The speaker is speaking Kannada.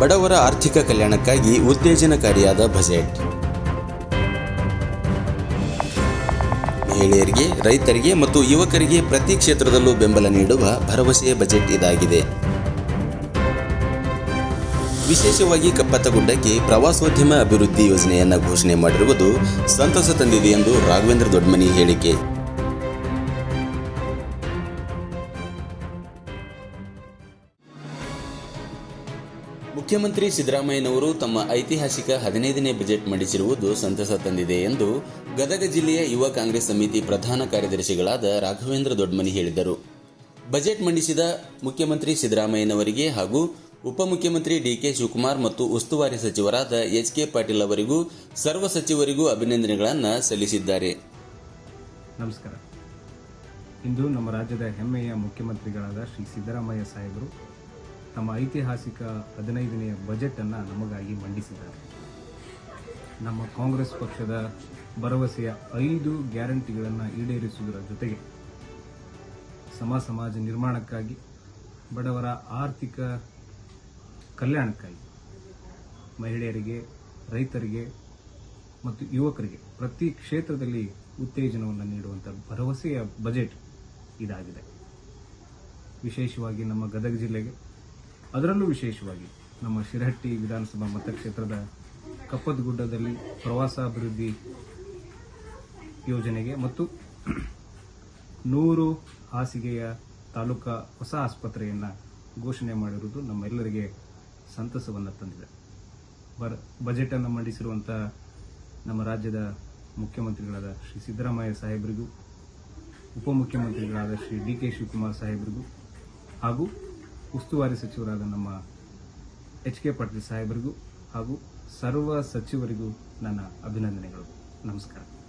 ಬಡವರ ಆರ್ಥಿಕ ಕಲ್ಯಾಣಕ್ಕಾಗಿ ಉತ್ತೇಜನಕಾರಿಯಾದ ಬಜೆಟ್. ಮಹಿಳೆಯರಿಗೆ, ರೈತರಿಗೆ ಮತ್ತು ಯುವಕರಿಗೆ ಪ್ರತಿ ಕ್ಷೇತ್ರದಲ್ಲೂ ಬೆಂಬಲ ನೀಡುವ ಭರವಸೆಯ ಬಜೆಟ್ ಇದಾಗಿದೆ. ವಿಶೇಷವಾಗಿ ಕಪ್ಪತ್ತಗುಡ್ಡಕ್ಕೆ ಪ್ರವಾಸೋದ್ಯಮ ಅಭಿವೃದ್ಧಿ ಯೋಜನೆಯನ್ನು ಘೋಷಣೆ ಮಾಡಿರುವುದು ಸಂತಸ ತಂದಿದೆ ಎಂದು ರಾಘವೇಂದ್ರ ದೊಡ್ಮನಿ ಹೇಳಿಕೆ. ಮುಖ್ಯಮಂತ್ರಿ ಸಿದ್ದರಾಮಯ್ಯನವರು ತಮ್ಮ ಐತಿಹಾಸಿಕ ಹದಿನೈದನೇ ಬಜೆಟ್ ಮಂಡಿಸಿರುವುದು ಸಂತಸ ತಂದಿದೆ ಎಂದು ಗದಗ ಜಿಲ್ಲೆಯ ಯುವ ಕಾಂಗ್ರೆಸ್ ಸಮಿತಿ ಪ್ರಧಾನ ಕಾರ್ಯದರ್ಶಿಗಳಾದ ರಾಘವೇಂದ್ರ ದೊಡ್ಮನಿ ಹೇಳಿದರು. ಬಜೆಟ್ ಮಂಡಿಸಿದ ಮುಖ್ಯಮಂತ್ರಿ ಸಿದ್ದರಾಮಯ್ಯನವರಿಗೆ ಹಾಗೂ ಉಪಮುಖ್ಯಮಂತ್ರಿ ಡಿಕೆ ಶಿವಕುಮಾರ್ ಮತ್ತು ಉಸ್ತುವಾರಿ ಸಚಿವರಾದ ಎಚ್ ಕೆ ಪಾಟೀಲ್ ಅವರಿಗೂ ಸರ್ವ ಸಚಿವರಿಗೂ ಅಭಿನಂದನೆಗಳನ್ನು ಸಲ್ಲಿಸಿದ್ದಾರೆ. ನಮಸ್ಕಾರ. ಇಂದು ನಮ್ಮ ರಾಜ್ಯದ ಹೆಮ್ಮೆಯ ಮುಖ್ಯಮಂತ್ರಿಗಳಾದ ಶ್ರೀ ಸಿದ್ದರಾಮಯ್ಯ ಸಾಹೇಬರು ತಮ್ಮ ಐತಿಹಾಸಿಕ ಹದಿನೈದನೆಯ ಬಜೆಟನ್ನು ನಮಗಾಗಿ ಮಂಡಿಸಿದ್ದಾರೆ. ನಮ್ಮ ಕಾಂಗ್ರೆಸ್ ಪಕ್ಷದ ಭರವಸೆಯ ಐದು ಗ್ಯಾರಂಟಿಗಳನ್ನು ಈಡೇರಿಸುವುದರ ಜೊತೆಗೆ ಸಮ ಸಮಾಜ ನಿರ್ಮಾಣಕ್ಕಾಗಿ, ಬಡವರ ಆರ್ಥಿಕ ಕಲ್ಯಾಣಕ್ಕಾಗಿ ಮಹಿಳೆಯರಿಗೆ, ರೈತರಿಗೆ ಮತ್ತು ಯುವಕರಿಗೆ ಪ್ರತಿ ಕ್ಷೇತ್ರದಲ್ಲಿ ಉತ್ತೇಜನವನ್ನು ನೀಡುವಂಥ ಭರವಸೆಯ ಬಜೆಟ್ ಇದಾಗಿದೆ. ವಿಶೇಷವಾಗಿ ನಮ್ಮ ಗದಗ ಜಿಲ್ಲೆಗೆ. ಅದರಲ್ಲೂ ವಿಶೇಷವಾಗಿ ನಮ್ಮ ಶಿರಹಟ್ಟಿ ವಿಧಾನಸಭಾ ಮತಕ್ಷೇತ್ರದ ಕಪ್ಪದಗುಡ್ಡದಲ್ಲಿ ಪ್ರವಾಸಾಭಿವೃದ್ಧಿ ಯೋಜನೆಗೆ ಮತ್ತು ನೂರು ಹಾಸಿಗೆಯ ತಾಲೂಕಾ ಹೊಸ ಆಸ್ಪತ್ರೆಯನ್ನು ಘೋಷಣೆ ಮಾಡಿರುವುದು ನಮ್ಮೆಲ್ಲರಿಗೆ ಸಂತಸವನ್ನು ತಂದಿದೆ. ಬರ್, ಬಜೆಟನ್ನು ಮಂಡಿಸಿರುವಂಥ ನಮ್ಮ ರಾಜ್ಯದ ಮುಖ್ಯಮಂತ್ರಿಗಳಾದ ಶ್ರೀ ಸಿದ್ದರಾಮಯ್ಯ ಸಾಹೇಬರಿಗೂ, ಉಪಮುಖ್ಯಮಂತ್ರಿಗಳಾದ ಶ್ರೀ ಡಿ ಕೆ ಶಿವಕುಮಾರ್ ಸಾಹೇಬರಿಗೂ ಹಾಗೂ ಉಸ್ತುವಾರಿ ಸಚಿವರಾದ ನಮ್ಮ ಎಚ್ ಕೆ ಪಾಟೀಲ್ ಸಾಹೇಬರಿಗೂ ಹಾಗೂ ಸರ್ವ ಸಚಿವರಿಗೂ ನನ್ನ ಅಭಿನಂದನೆಗಳು. ನಮಸ್ಕಾರ.